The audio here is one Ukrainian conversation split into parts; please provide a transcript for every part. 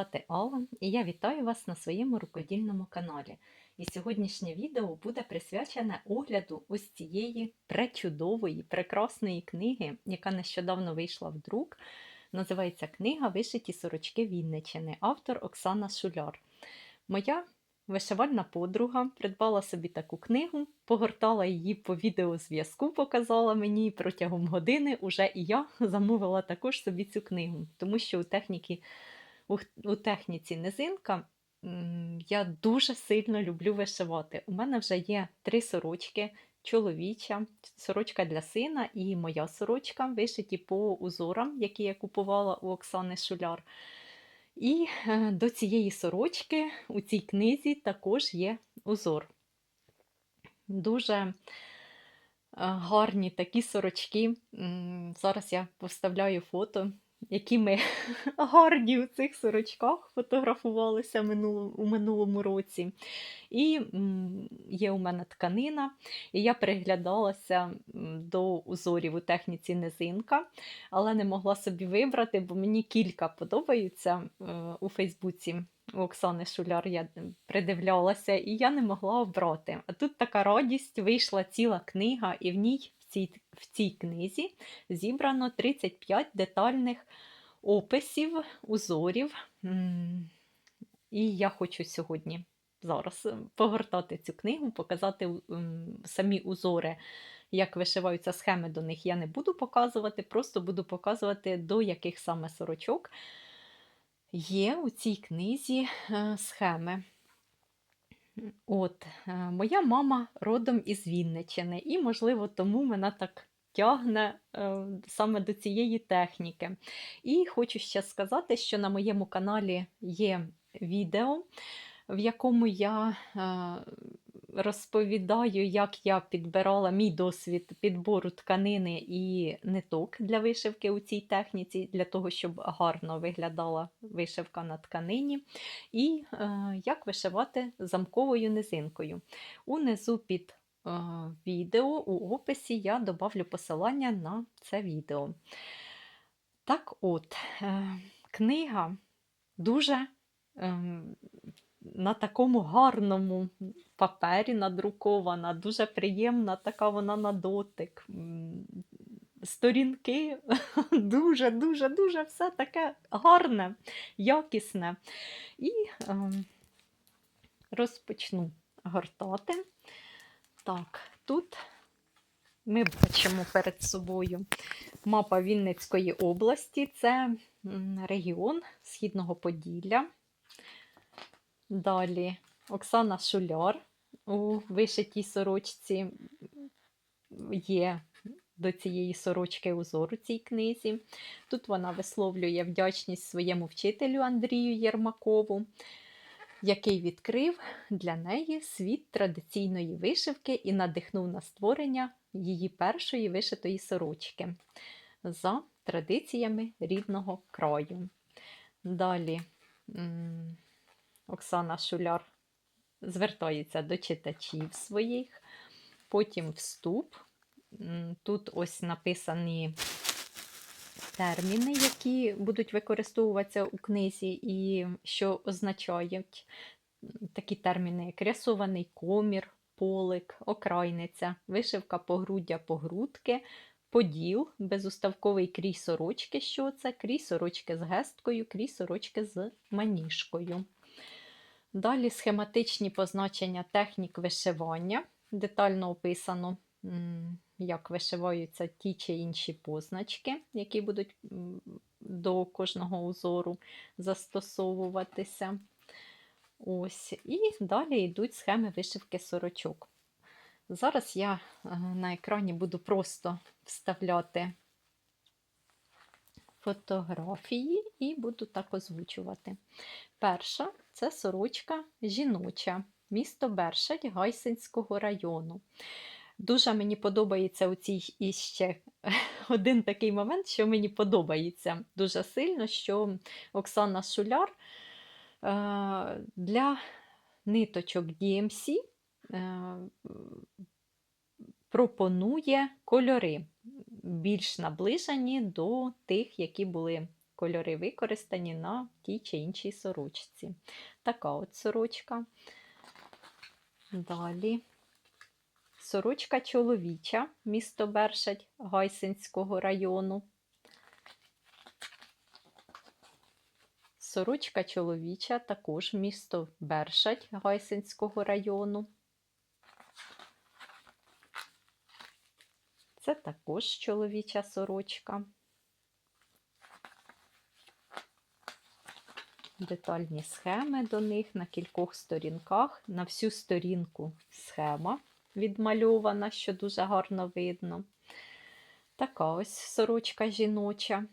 Звати Алла і я вітаю вас на своєму рукодільному каналі. І сьогоднішнє відео буде присвячене огляду ось цієї пречудової, прекрасної книги, яка нещодавно вийшла в друк. Називається книга Вишиті сорочки Вінничини, автор Оксана Шуляр. Моя вишивальна подруга придбала собі таку книгу, погортала її по відеозв'язку, показала мені протягом години. Уже і я замовила також собі цю книгу, тому що у техніці, у, техніці низинка я дуже сильно люблю вишивати. У мене вже є три сорочки. Чоловіча, сорочка для сина і моя сорочка, вишиті по узорам, які я купувала у Оксани Шуляр. І е, до цієї сорочки у цій книзі також є узор. Дуже е, гарні такі сорочки. Зараз я поставляю фото, які ми гарні у цих сорочках фотографувалися у минулому році. І є у мене тканина, і я приглядалася до узорів у техніці низинка, але не могла собі вибрати, бо мені кілька подобаються е, у Фейсбуці. У Оксани Шуляр я придивлялася, і я не могла обрати. А тут така радість, вийшла ціла книга, і в ній цій, в цій книзі зібрано 35 детальних описів, узорів. І я хочу сьогодні зараз е, погортати цю книгу, показати самі узори, як вишиваються схеми до них. Я не буду показувати, просто буду показувати, до яких саме сорочок є у цій книзі е, схеми. От, е, моя мама родом із Вінничини, і, можливо, тому мене так тягне е, саме до цієї техніки. І хочу ще сказати, що на моєму каналі є відео, в якому я е, розповідаю, як я підбирала мій досвід підбору тканини і ниток для вишивки у цій техніці, для того, щоб гарно виглядала вишивка на тканині, і е, як вишивати замковою низинкою. Унизу під е, відео у описі я добавлю посилання на це відео. Так от, е, книга дуже ем, на такому гарному папері надрукована, дуже приємна така вона на дотик. Сторінки дуже, дуже, дуже все таке гарне, якісне. І ем, розпочну гортати. Так, тут ми бачимо перед собою мапа Вінницької області. Це регіон Східного Поділля. Далі Оксана Шуляр у вишитій сорочці є до цієї сорочки узор у цій книзі. Тут вона висловлює вдячність своєму вчителю Андрію Єрмакову, який відкрив для неї світ традиційної вишивки і надихнув на створення її першої вишитої сорочки за традиціями рідного краю. Далі Оксана Шуляр звертається до читачів своїх, потім вступ. Тут ось написані терміни, які будуть використовуватися у книзі, і що означають такі терміни, як рясований комір, полик, окрайниця, вишивка погруддя погрудки, поділ, безуставковий крій сорочки, що це, крій сорочки з гесткою, крій сорочки з маніжкою. Далі схематичні позначення технік вишивання. Детально описано, як вишиваються ті чи інші позначки, які будуть до кожного узору застосовуватися. Ось. І далі йдуть схеми вишивки сорочок. Зараз я е, на екрані буду просто вставляти фотографії і буду так озвучувати. Перша це сорочка жіноча, місто Бершадь Гайсинського району. Дуже мені подобається у цій іще один такий момент, що мені подобається дуже сильно, що Оксана Шуляр е, для ниточок DMC е, пропонує кольори більш наближені до тих, які були кольори використані на тій чи іншій сорочці. Така от сорочка. Далі. Сорочка чоловіча, місто Бершадь Гайсинського району. Сорочка чоловіча, також місто Бершадь Гайсинського району. Це також чоловіча сорочка. Детальні схеми до них на кількох сторінках. На всю сторінку схема відмальована, що дуже гарно видно. Така ось сорочка жіноча.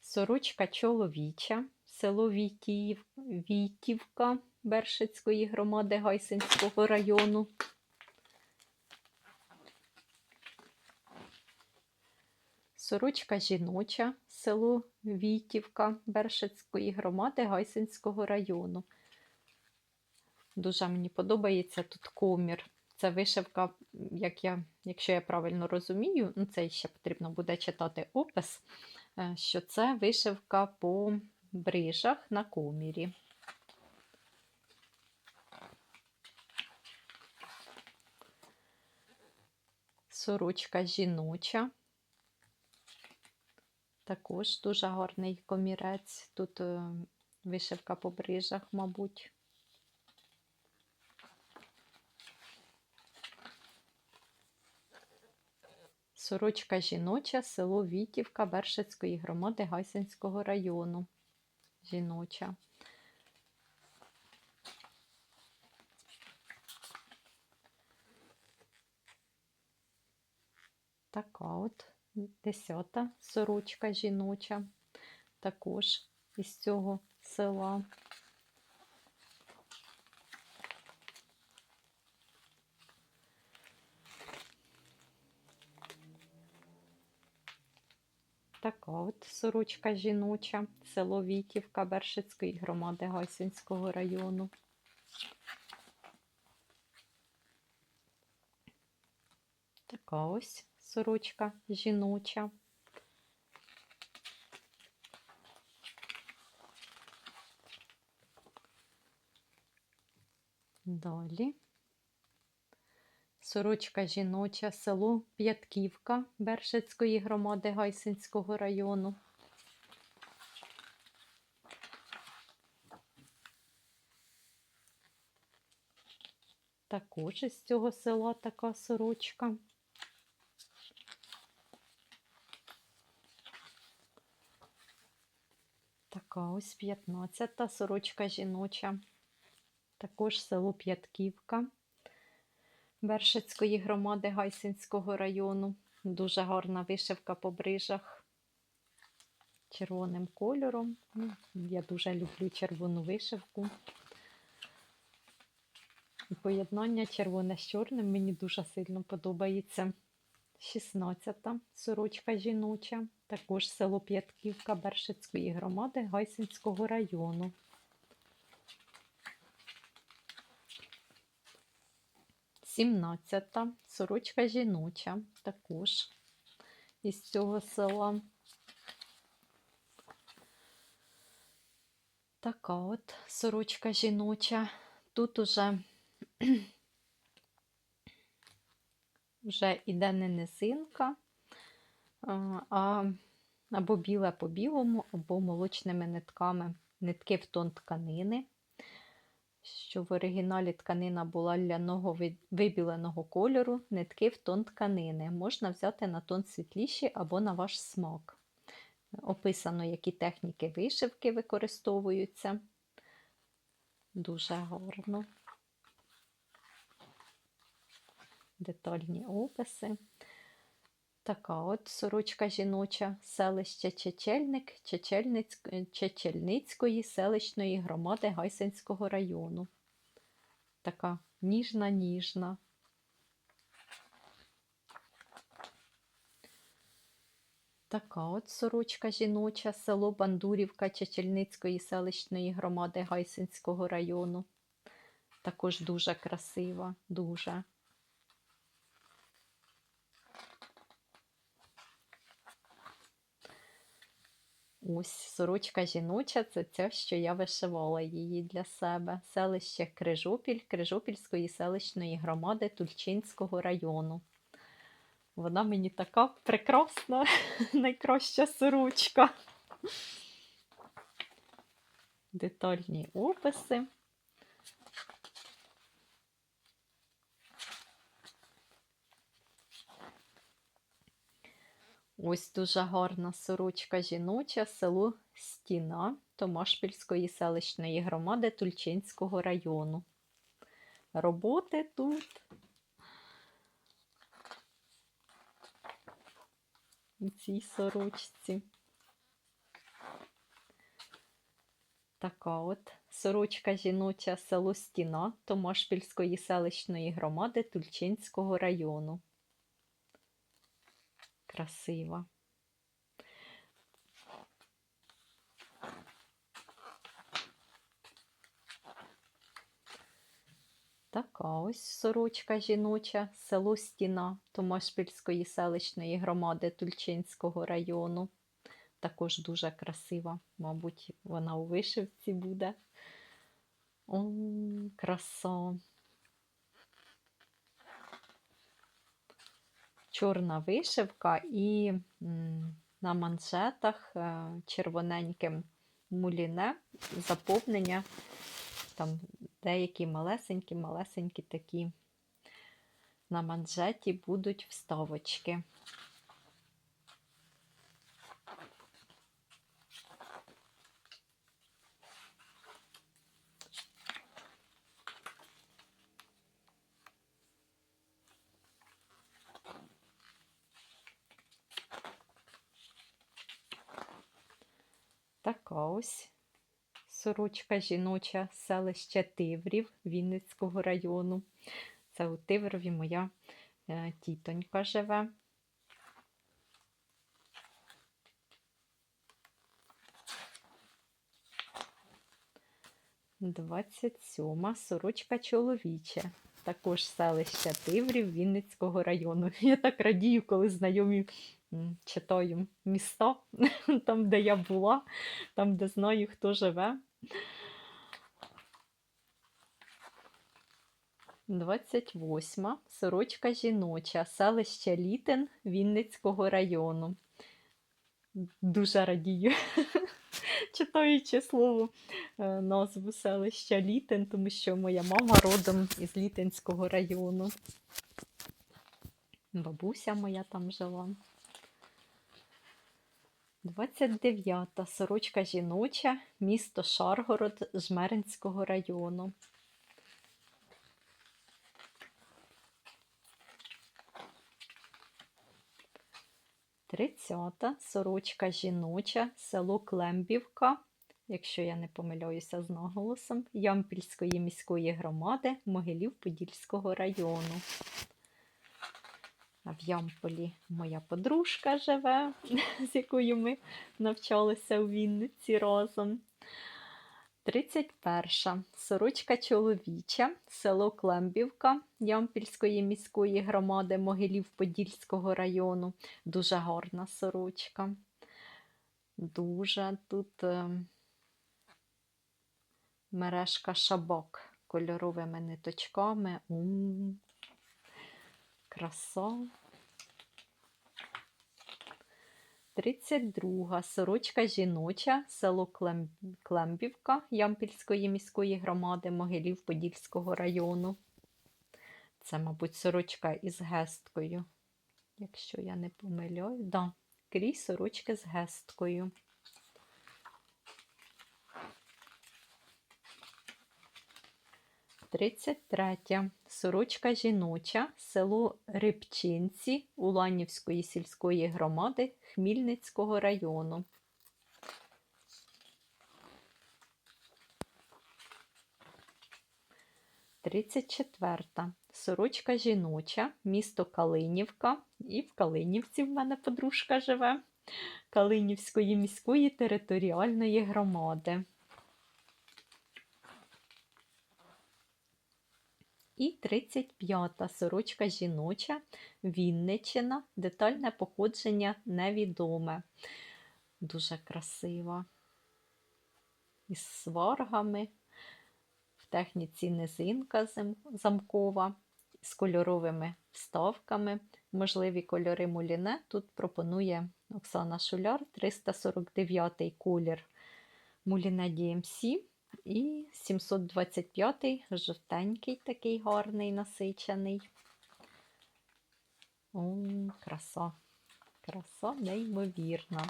Сорочка чоловіча, село Вітіїв, Вітівка Бершицької громади Гайсинського району. Сорочка жіноча, село Вітівка Бершицької громади Гайсинського району. Дуже мені подобається тут комір. Це вишивка, як я, якщо я правильно розумію, ну це ще потрібно буде читати опис, е, що це вишивка по брижах на комірі. Сорочка жіноча. Також дуже гарний комірець. Тут е, вишивка по брижах, мабуть. Сорочка жіноча, село Вітівка Бершицької громади Гайсинського району. Жіноча. Така от десята сорочка жіноча, також із цього села. Така от сорочка жіноча, село Вітівка Бершицької громади Гайсинського району. Така ось сорочка жіноча. Далі. Сорочка жіноча, село П'ятківка Бершицької громади Гайсинського району. Також із цього села така сорочка. Ось 15 сорочка жіноча. Також село П'ятківка. Бершицької громади Гайсинського району. Дуже гарна вишивка по брижах червоним кольором. Ну, Я дуже люблю червону вишивку. І поєднання червоне з чорним мені дуже сильно подобається. 16-та сорочка жіноча, також село П'ятківка Бершицької громади Гайсинського району. Сімнадцята сорочка жіноча, також із цього села. Така от сорочка жіноча. Тут уже вже іде не низинка, а або біле по білому, або молочними нитками. Нитки в тон тканини що в оригіналі тканина була ляного вибіленого кольору, нитки в тон тканини. Можна взяти на тон світліші або на ваш смак. Описано, які техніки вишивки використовуються. Дуже гарно. Детальні описи. Така от сорочка жіноча, селище Чечельник Чечельницької селищної громади Гайсинського району. Така ніжна-ніжна. Така от сорочка жіноча, село Бандурівка Чечельницької селищної громади Гайсинського району. Також дуже красива, дуже. Ось сорочка жіноча це те, що я вишивала її для себе. Селище Крижопіль Крижопільської селищної громади Тульчинського району. Вона мені така прекрасна, найкраща сорочка. Детальні описи. Ось дуже гарна сорочка жіноча, село Стіна Томашпільської селищної громади Тульчинського району. Роботи тут. У цій сорочці. Така от сорочка жіноча село Стіна Томашпільської селищної громади Тульчинського району. Красива. Така ось сорочка жіноча, село Стіна Томашпільської селищної громади Тульчинського району. Також дуже красива, мабуть, вона у вишивці буде. О, краса. Чорна вишивка і на манжетах е, червоненьким муліне заповнення, там деякі малесенькі-малесенькі такі на манжеті будуть вставочки. Ось сорочка жіноча селища Тиврів Вінницького району. Це у Тиврові моя е, тітонька живе. Двадцять сьома сорочка чоловіча. Також селище Тиврів Вінницького району. Я так радію, коли знайомі читаю міста, там, де я була, там, де знаю, хто живе. 28. Сорочка жіноча, селище Літин Вінницького району. Дуже радію, читаючи слово е, назву селища Літин, тому що моя мама родом із Літинського району. Бабуся моя там жила. 29. Сорочка жіноча, місто Шаргород Жмеринського району. Тридцята сорочка жіноча, село Клембівка, якщо я не помиляюся з наголосом, Ямпільської міської громади Могилів-Подільського району. В Ямполі моя подружка живе, з якою ми навчалися у Вінниці разом. 31. Сорочка чоловіча, село Клембівка Ямпільської міської громади Могилів-Подільського району. Дуже гарна сорочка. Дуже тут е, мережка шабок кольоровими ниточками. Краса. 32. Сорочка жіноча, село Клембівка Ямпільської міської громади Могилів-Подільського району. Це, мабуть, сорочка із гесткою. Якщо я не помиляю, да, крізь сорочки з гесткою. Тридцять третя. Сорочка жіноча, село Рибчинці Уланівської сільської громади Хмільницького району. Тридцять четверта. Сорочка жіноча, місто Калинівка. І в Калинівці в мене подружка живе. Калинівської міської територіальної громади. І 35-та сорочка жіноча, Вінниччина, детальне походження невідоме. Дуже красива. Із сваргами. В техніці низинка замкова, з кольоровими вставками. Можливі кольори муліне. Тут пропонує Оксана Шуляр 349-й колір муліне DMC і 725 жовтенький, такий гарний, насичений. О, краса. Краса неймовірна.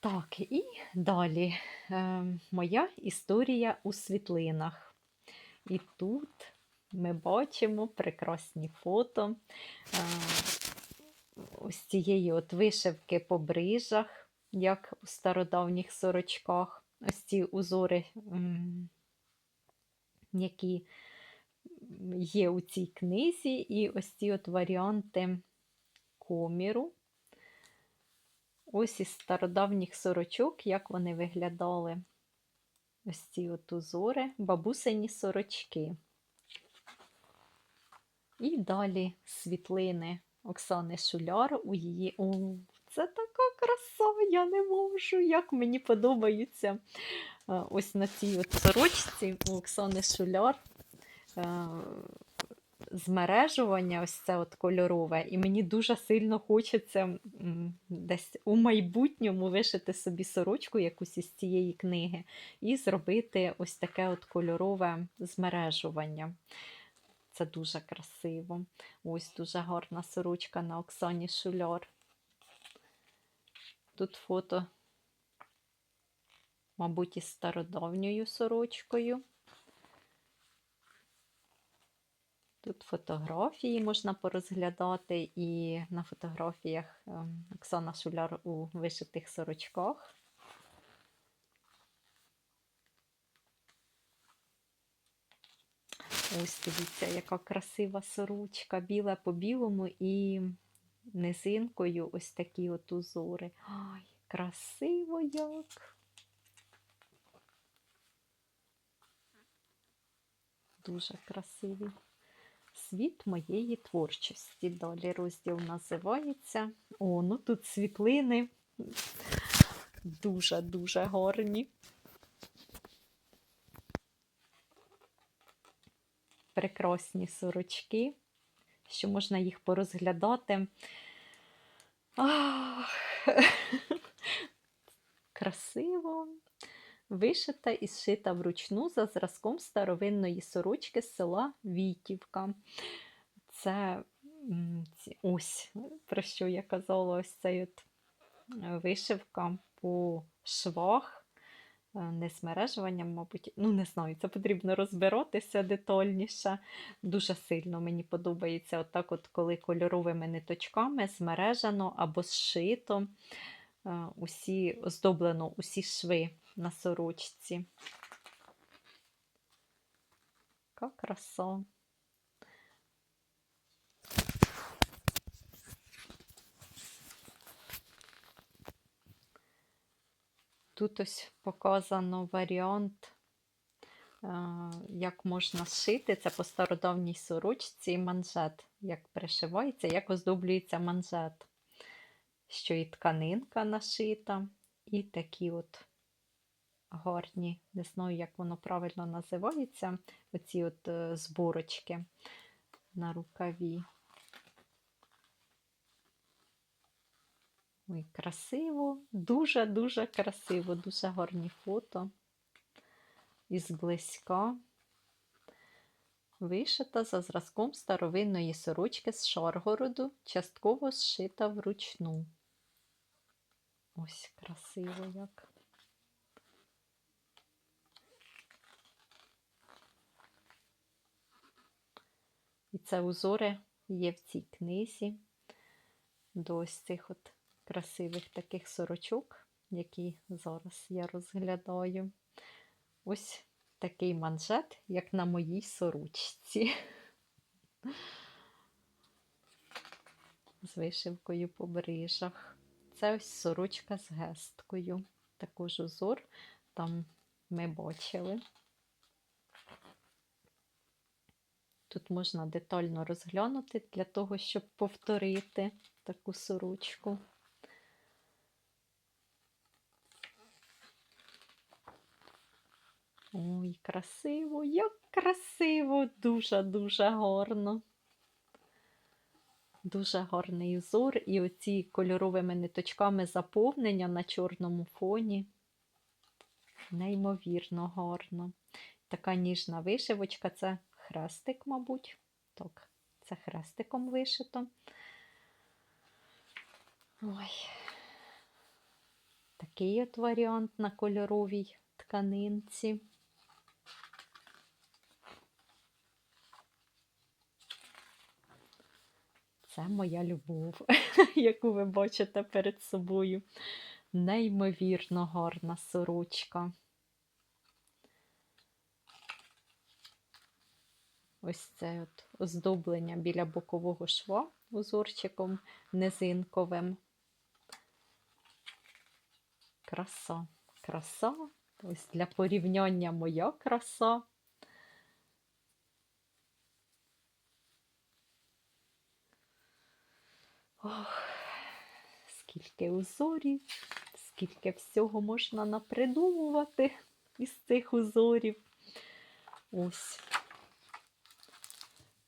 Так, і далі е, моя історія у світлинах. І тут ми бачимо прекрасні фото е, ось цієї от вишивки по брижах, як у стародавніх сорочках. Ці узори, які є у цій книзі, і ось ці от варіанти коміру. Ось із стародавніх сорочок, як вони виглядали. Ось ці от узори, бабусині сорочки. І далі світлини Оксани Шуляр у її. О, це така краса, я не можу, як мені подобаються. Е, Ось на цій от сорочці у Оксани Шуляр е, змережування, ось це от кольорове, і мені дуже сильно хочеться десь у майбутньому вишити собі сорочку якусь із цієї книги і зробити ось таке от кольорове змережування. Це дуже красиво. Ось дуже гарна сорочка на Оксані Шуляр. Тут фото, мабуть, із стародавньою сорочкою. Тут фотографії можна порозглядати, і на фотографіях ем, Оксана Шуляр у вишитих сорочках. Ось дивіться, яка красива сорочка, біла по білому і низинкою ось такі от узори. Ай, красиво як! Дуже красивий. Світ моєї творчості. Далі розділ називається. О, ну тут світлини дуже-дуже гарні. Прекрасні сорочки, що можна їх порозглядати. Ах, красиво. Вишита і зшита вручну за зразком старовинної сорочки з села Вітівка. Це ось про що я казала, ось цей от е, вишивка по швах, не смережуванням, мабуть. Ну, не знаю, це потрібно розбиратися детальніше. Дуже сильно мені подобається, отак, от, коли кольоровими ниточками змережено або зшито е, усі, оздоблено усі шви на сорочці. Яка краса. Тут ось показано варіант, е, як можна зшити. Це по стародавній сорочці манжет, як пришивається, як оздоблюється манжет. Що і тканинка нашита, і такі от гарні, не знаю, як воно правильно називається, оці от е, зборочки на рукаві. Ой, красиво, дуже-дуже красиво, дуже гарні фото. Із близька. Вишита за зразком старовинної сорочки з Шаргороду, частково зшита вручну. Ось красиво як. І це узори є в цій книзі до ось цих от красивих таких сорочок, які зараз я розглядаю. Ось такий манжет, як на моїй сорочці. З вишивкою по брижах. Це ось сорочка з гесткою. Також узор там ми бачили. Тут можна детально розглянути для того, щоб повторити таку сорочку. Ой, красиво, як красиво, дуже-дуже гарно. Дуже гарний узор, і оці кольоровими ниточками заповнення на чорному фоні. Неймовірно гарно. Така ніжна вишивочка, це хрестик, мабуть. Так, це хрестиком вишито. Ой. Такий от варіант на кольоровій тканинці. Це моя любов, яку ви бачите перед собою. Неймовірно гарна сорочка. Ось це от оздоблення біля бокового шва узорчиком низинковим. Краса, краса. Ось для порівняння моя краса. Скільки узорів, скільки всього можна напридумувати із цих узорів. Ось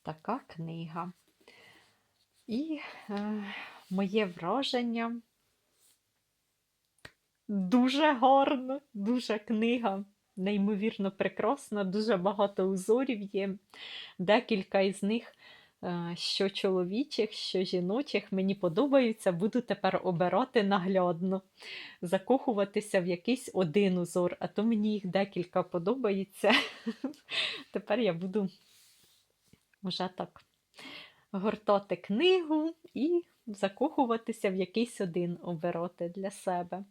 така книга. І е, моє враження дуже гарно, дуже книга, неймовірно прекрасна, дуже багато узорів є. Декілька із них, що чоловічих, що жіночих, мені подобаються, буду тепер обирати наглядно, закохуватися в якийсь один узор, а то мені їх декілька подобається. Тепер я буду вже так гортати книгу і закохуватися в якийсь один обирати для себе.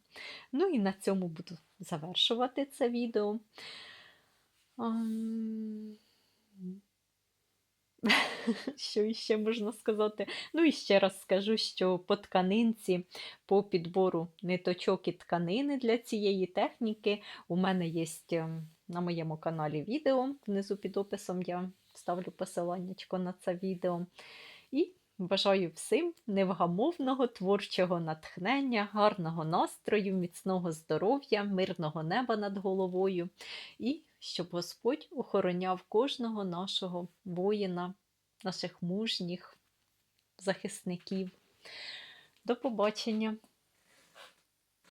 Ну і на цьому буду завершувати це відео. Що ще можна сказати? Ну і ще раз скажу, що по тканинці, по підбору ниточок і тканини для цієї техніки у мене є ем, на моєму каналі відео. Внизу під описом я ставлю посиланнячко на це відео. І бажаю всім невгамовного творчого натхнення, гарного настрою, міцного здоров'я, мирного неба над головою. І щоб Господь охороняв кожного нашого воїна, наших мужніх захисників. До побачення!